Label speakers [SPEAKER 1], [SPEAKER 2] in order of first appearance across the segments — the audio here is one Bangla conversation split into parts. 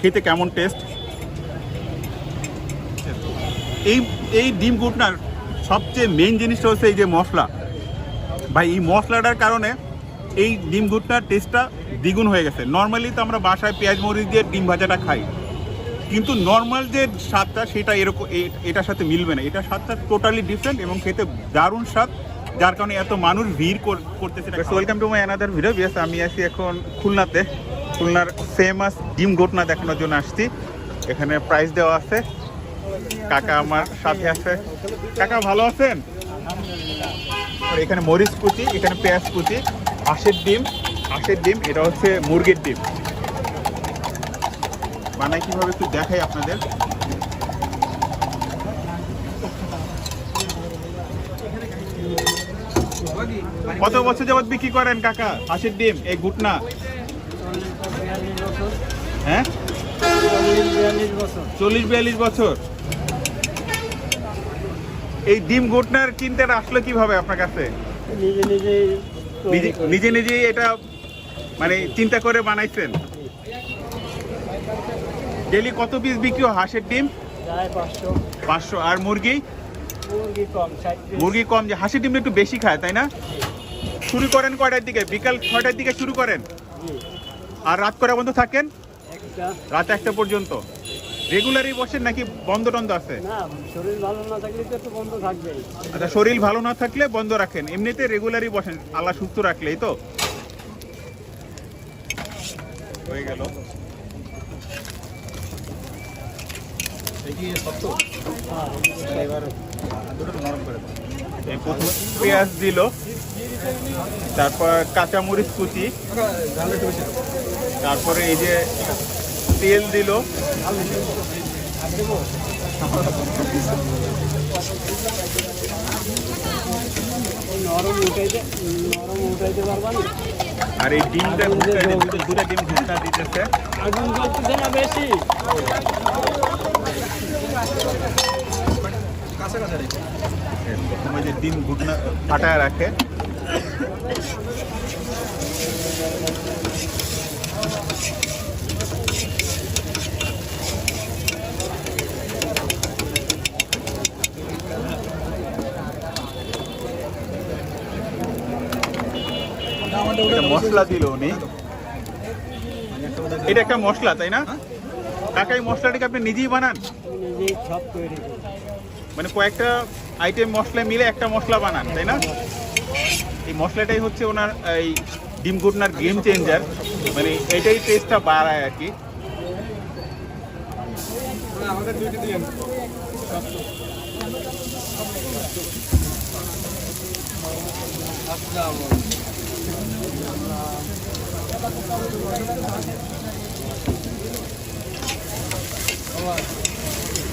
[SPEAKER 1] খেতে কেমন টেস্ট এই এই ডিম গুটনার সবচেয়ে মেন জিনিসটা হচ্ছে এই যে মশলা। ভাই, এই মশলাটার কারণে এই ডিম গুটনার টেস্টটা দ্বিগুণ হয়ে গেছে। নর্মালি তো আমরা বাসায় পেঁয়াজ, মরিচ দিয়ে ডিম ভাজাটা খাই। কিন্তু নর্মাল যে স্বাদটা, সেটা এরকম এটার সাথে মিলবে না। এটার স্বাদটা টোটালি ডিফারেন্ট এবং খেতে দারুণ স্বাদ। যার কারণে এত মানুষ ভিড় কর- করতেছে welcome to my another video বিয়াস আমি আছি এখন খুলনাতে। খুলনার ফেমাস ডিম ঘটনা দেখানোর জন্য আসছি। এখানে প্রাইস দেওয়া আছে। কাকা আমার সাথে আছে। কাকা ভালো আছেন? আর এখানে মরিচ কুচি এখানে পেঁয়াজ কুচি হাঁসের ডিম। হাঁসের ডিম এটা হচ্ছে মুরগির ডিম। বানাই কীভাবে একটু দেখাই আপনাদের। কত বছর যাবত বিক্রি করেন কাকা? হাঁসের ডিম এই ঘুটনা হ্যাঁ? চল্লিশ বিয়াল্লিশ বছর। এই ডিম ঘুটনার চিন্তাটা আসলো কীভাবে আপনার কাছে?
[SPEAKER 2] নিজে নিজে
[SPEAKER 1] নিজে নিজে নিজেই এটা মানে চিন্তা করে বানাইছেন? ডেলি কত পিস বিক্রি হাঁসের ডিম?
[SPEAKER 2] পাঁচশো।
[SPEAKER 1] আর মুরগি?
[SPEAKER 2] মুরগি কম
[SPEAKER 1] যে হাসি ডিম একটু বেশি খায় তাই না? শুরু করেন কয়টার দিকে? বিকাল ছয়টার দিকে শুরু করেন। আর রাত কটা বন্ধ থাকেন? রাত একটা পর্যন্ত। রেগুলারই বসেন নাকি বন্ধ টন্ধ আছে?
[SPEAKER 2] শরীর ভালো না থাকলে তো বন্ধ
[SPEAKER 1] আচ্ছা শরীর ভালো না থাকলে বন্ধ রাখেন। এমনিতে রেগুলারই বসেন আল্লাহ সুস্থ রাখলেই তো। হয়ে গেল এই প্রথমে পেঁয়াজ দিল, তারপর কাঁচামরিচ কুচি, তারপরে এই যে তেল দিল। আর এই ডিমটা দুটো ডিম ঘুরতে দিতেছে।
[SPEAKER 2] আগুন বেশি।
[SPEAKER 1] ঘুটনা রাখে। মশলা দিল উনি। এটা একটা মশলা, তাই না? কাকা এই মশলাটাকে আপনি নিজেই বানান।
[SPEAKER 2] নিজেই সব তৈরি করি।
[SPEAKER 1] মানে কয়েকটা আইটেম মশলা মিলে একটা মশলা বানান তাই না? এই মশলাটাই হচ্ছে ওনার এই ডিম ঘুটনার গেম চেঞ্জার মানে এটাই টেস্টটা বাড়ায় আর কি।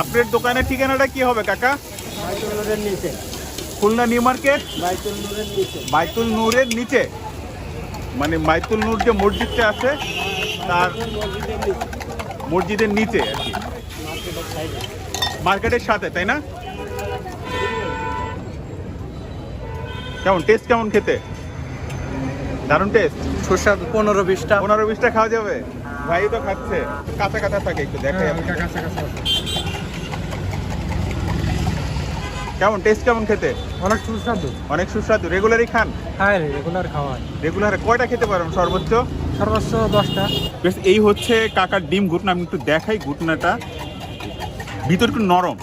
[SPEAKER 1] আপনার দোকানের ঠিকানাটা কি হবে কাকা?
[SPEAKER 2] নিচে।
[SPEAKER 1] Khulna new market?
[SPEAKER 2] বাইতুল নূরের নিচে।
[SPEAKER 1] বাইতুল নূরের নিচে? মানে বাইতুল নূর যে মসজিদটা আছে তার
[SPEAKER 2] মসজিদের নিচে।
[SPEAKER 1] আর কি।
[SPEAKER 2] মার্কেটের
[SPEAKER 1] সাথে তাই না? কেমন টেস্ট কেমন খেতে? দারুণ টেস্ট
[SPEAKER 2] সুস্বাদ পনেরো বিশটা।
[SPEAKER 1] পনেরো বিশটা খাওয়া যাবে? ভাই তো খাচ্ছে। কাঁচা কাঁচা থাকে একটু দেখাই আমি। কেমন? টেস্ট কেমন খেতে?
[SPEAKER 2] অনেক সুস্বাদু।
[SPEAKER 1] অনেক সুস্বাদু। রেগুলারই খান?
[SPEAKER 2] হ্যাঁ রেগুলার খাওয়া
[SPEAKER 1] রেগুলার কয়টা খেতে পারেন? সর্বোচ্চ?
[SPEAKER 2] সর্বোচ্চ দশটা।
[SPEAKER 1] বেশ এই হচ্ছে কাকার ডিম ঘুটনা। আমি একটু দেখাই ঘুটনাটা। ভিতর একটু নরম।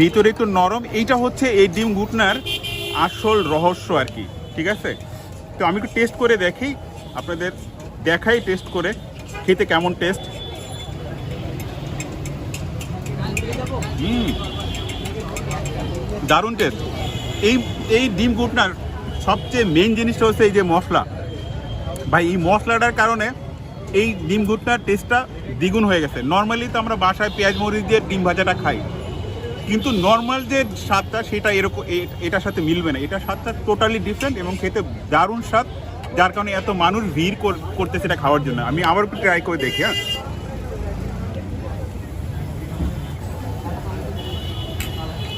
[SPEAKER 1] ভিতরে একটু নরম। এইটা হচ্ছে এই ডিম ঘুটনার আসল রহস্য আর কি। ঠিক আছে? তো আমি একটু টেস্ট করে দেখি। আপনাদের দেখাই টেস্ট করে। খেতে কেমন টেস্ট হুম। দারুণ টেস্ট এই এই ডিম ঘুটনার সবচেয়ে মেন জিনিসটা হচ্ছে এই যে মশলা। ভাই, এই মশলাটার কারণে এই ডিম ঘুটনার টেস্টটা দ্বিগুণ হয়ে গেছে। নর্মালি তো আমরা বাসায় পেঁয়াজ, মরিচ দিয়ে ডিম ভাজাটা খাই। কিন্তু নর্মাল যে স্বাদটা, সেটা এরকম এটার সাথে মিলবে না। এটার স্বাদটা টোটালি ডিফারেন্ট এবং খেতে দারুণ স্বাদ, যার কারণে এত মানুষ ভিড় কর- করতেছে এটা খাওয়ার জন্য। আমি আবার একটু ট্রাই করে দেখি হ্যাঁ।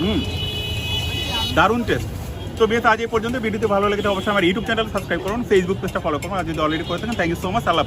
[SPEAKER 1] হুম। দারুণ টেস্ট তো বেশ আজ এই পর্যন্ত ভিডিওতে ভালো লেগেছে অবশ্যই আমার ইউটিউব চ্যানেল সাবস্ক্রাইব করুন ফেসবুক পেজটা ফলো করুন আর যদি অলরেডি করে থাকেন thank you so much Allah.